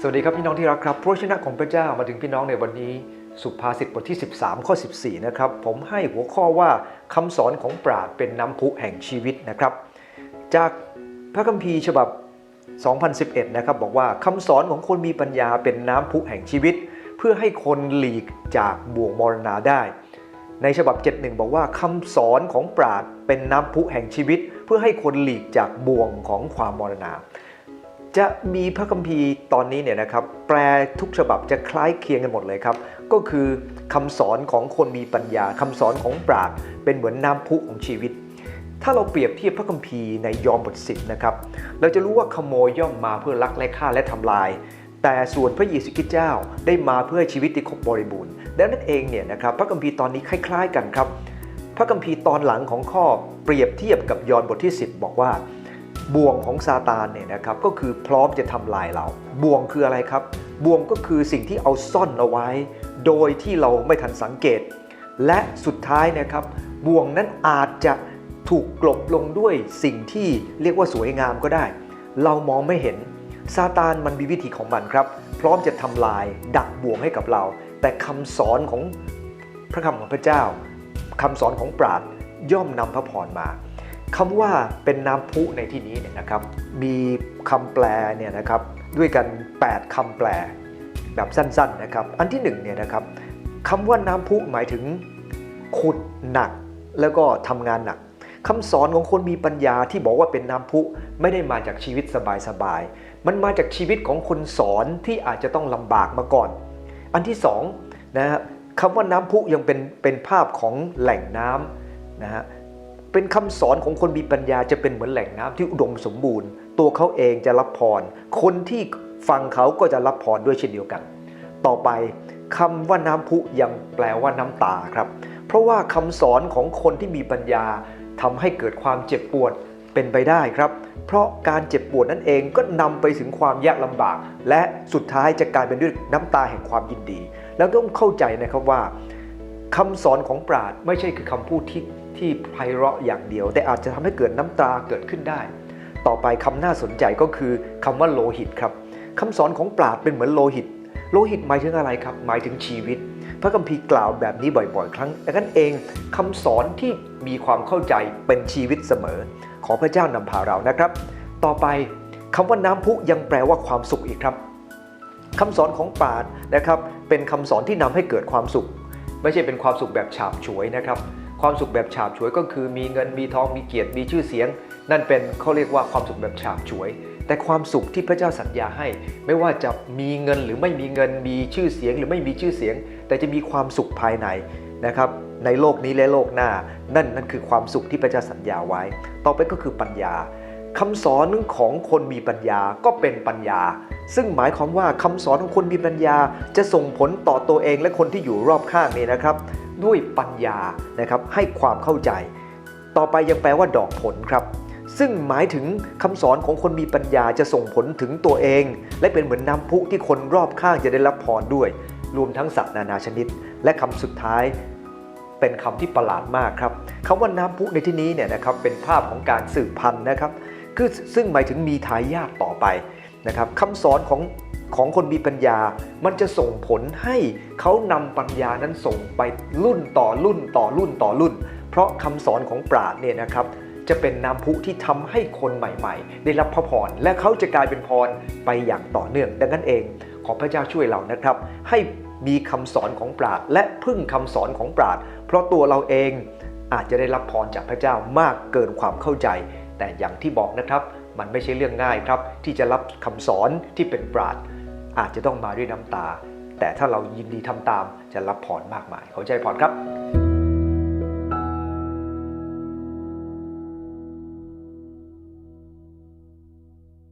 สวัสดีครับพี่น้องที่รักครับพระชนะของพระเจ้ามาถึงพี่น้องในวันนี้ สุภาษิตบทที่ 13 ข้อ 14 นะครับ ผมให้หัวข้อว่าคำสอนของปราดเป็นน้ำพุแห่งชีวิตนะครับ จากพระคัมภีร์ฉบับ 2011 นะครับ บอกว่าคำสอนของคนมีปัญญาเป็นน้ำพุแห่งชีวิต เพื่อให้คนหลีกจากบ่วงมรณาได้ ในฉบับ 71 บอกว่าคำสอนของปราดเป็นน้ำพุแห่งชีวิต เพื่อให้คนหลีกจากบ่วงของความมรณา จะมีพระคัมภีร์ตอนนี้เนี่ยนะครับแปลทุกฉบับจะคล้ายเคียงกันหมดเลยครับ ก็คือคำสอนของคนมีปัญญาคำสอนของปราดเป็นเหมือนน้ำพุของชีวิต ถ้าเราเปรียบเทียบพระคัมภีร์ในยอห์นบทสิบนะครับเราจะรู้ว่าขโมยย่อมมาเพื่อลักและฆ่าและทำลาย แต่ส่วนพระเยซูคริสต์เจ้าได้มาเพื่อให้ชีวิตที่ครบบริบูรณ์ดังนั้นเองเนี่ยนะครับพระคัมภีร์ตอนนี้คล้าย ๆ กันครับ พระคัมภีร์ตอนหลังของข้อเปรียบเทียบกับยอห์นบทที่ 10 บอกว่า บ่วงของซาตานเนี่ยนะครับก็คือพร้อมจะทำลายเรา บ่วงคืออะไรครับ บ่วงก็คือสิ่งที่เอาซ่อนเอาไว้ โดยที่เราไม่ทันสังเกต และสุดท้ายนะครับ บ่วงนั้นอาจจะถูกกลบลงด้วยสิ่งที่เรียกว่าสวยงามก็ได้ เรามองไม่เห็นซาตานมันมีวิธีของมันครับ พร้อมจะทำลายดักบ่วงให้กับเรา แต่คำสอนของพระคำของพระเจ้าคำสอนของปราดย่อมนำพระพรมา คำว่าเป็นน้ำพุในที่นี้เนี่ยนะครับ มีคำแปลเนี่ยนะครับด้วยกัน 8คำแปลแบบสั้นๆนะครับ อันที่หนึ่งเนี่ยนะครับคำว่าน้ำพุหมายถึงขุดหนักแล้วก็ทำงานหนักคำสอนของคนมีปัญญาที่บอกว่าเป็นน้ำพุไม่ได้มาจากชีวิตสบายๆ มันมาจากชีวิตของคนสอนที่อาจจะต้องลำบากมาก่อน อันที่สองนะฮะคำว่าน้ำพุยังเป็นเป็นภาพของแหล่งน้ำนะฮะ เป็นคำสอนของคนมีปัญญาจะเป็นเหมือนแหล่งน้ำที่อุดมสมบูรณ์ ตัวเขาเองจะรับพร คนที่ฟังเขาก็จะรับพรด้วยเช่นเดียวกัน ต่อไปคำว่าน้ำพุยังแปลว่าน้ำตาครับ เพราะว่าคำสอนของคนที่มีปัญญาทำให้เกิดความเจ็บปวดเป็นไปได้ครับ เพราะการเจ็บปวดนั่นเองก็นำไปถึงความยากลำบาก และสุดท้ายจะกลายเป็นด้วยน้ำตาแห่งความยินดี แล้วต้องเข้าใจนะครับว่าคำสอนของปราดไม่ใช่คือคำพูดที่ ที่ไพเราะอย่างเดียว แต่อาจจะทำให้เกิดน้ำตาเกิดขึ้นได้ ต่อไปคำน่าสนใจก็คือคำว่าโลหิตครับคำสอนของปราดเป็นเหมือนโลหิต โลหิตหมายถึงอะไรครับ หมายถึงชีวิต พระคัมภีร์กล่าวแบบนี้บ่อยๆ ครั้งดังนั้นเองคำสอนที่มีความเข้าใจเป็นชีวิตเสมอ ขอพระเจ้านำพาเรานะครับ ต่อไปคำว่าน้ำพุยังแปลว่าความสุขอีกครับคำสอนของปราดนะครับเป็นคำสอนที่นำให้เกิดความสุข ไม่ใช่เป็นความสุขแบบฉาบฉวยนะครับ ความสุขแบบฉาบฉวยก็คือมีเงินมีทองมีเกียรติมีชื่อเสียง นั่นเป็นเขาเรียกว่าความสุขแบบฉาบฉวย แต่ความสุขที่พระเจ้าสัญญาให้ ไม่ว่าจะมีเงินหรือไม่มีเงินมีชื่อเสียงหรือไม่มีชื่อเสียง แต่จะมีความสุขภายในนะครับในโลกนี้และโลกหน้า นั่นนั่นคือความสุขที่พระเจ้าสัญญาไว้ ต่อไปก็คือปัญญาคำสอนของคนมีปัญญาก็เป็นปัญญา ซึ่งหมายความว่าคำสอนของคนมีปัญญา จะส่งผลต่อตัวเองและคนที่อยู่รอบข้างนี่นะครับ ด้วยปัญญานะครับให้ความเข้าใจ ต่อไปยังแปลว่าดอกผลครับ ซึ่งหมายถึงคำสอนของคนมีปัญญาจะส่งผลถึงตัวเอง และเป็นเหมือนน้ำพุที่คนรอบข้างจะได้รับพรด้วย รวมทั้งสัตว์นานาชนิด และคำสุดท้ายเป็นคำที่ประหลาดมากครับคำว่าน้ำพุในที่นี้เนี่ยนะครับเป็นภาพของการสืบพันธุ์นะครับ คือซึ่งหมายถึงมีทายาทต่อไป นะครับคำสอนของของคนมีปัญญา มันจะส่งผลให้เขานำปัญญานั้นส่งไปรุ่นต่อรุ่นต่อรุ่นต่อรุ่น เพราะคำสอนของปราดเนี่ยนะครับจะเป็นน้ำพุที่ทำให้คนใหม่ ๆ ได้รับพระพร และเขาจะกลายเป็นพรไปอย่างต่อเนื่อง ดังนั้นเอง ขอพระเจ้าช่วยเรานะครับ ให้มีคำสอนของปราดและพึ่งคำสอนของปราดเพราะตัวเราเองอาจจะได้รับพรจากพระเจ้ามากเกินความเข้าใจ แต่อย่างที่บอกนะครับ มันไม่ใช่เรื่องง่ายครับ ที่จะรับคำสอนที่เป็นปราดอาจจะต้องมาด้วยน้ำตา แต่ถ้าเรายินดีทำตามจะรับพรมากมายขอใจพรครับ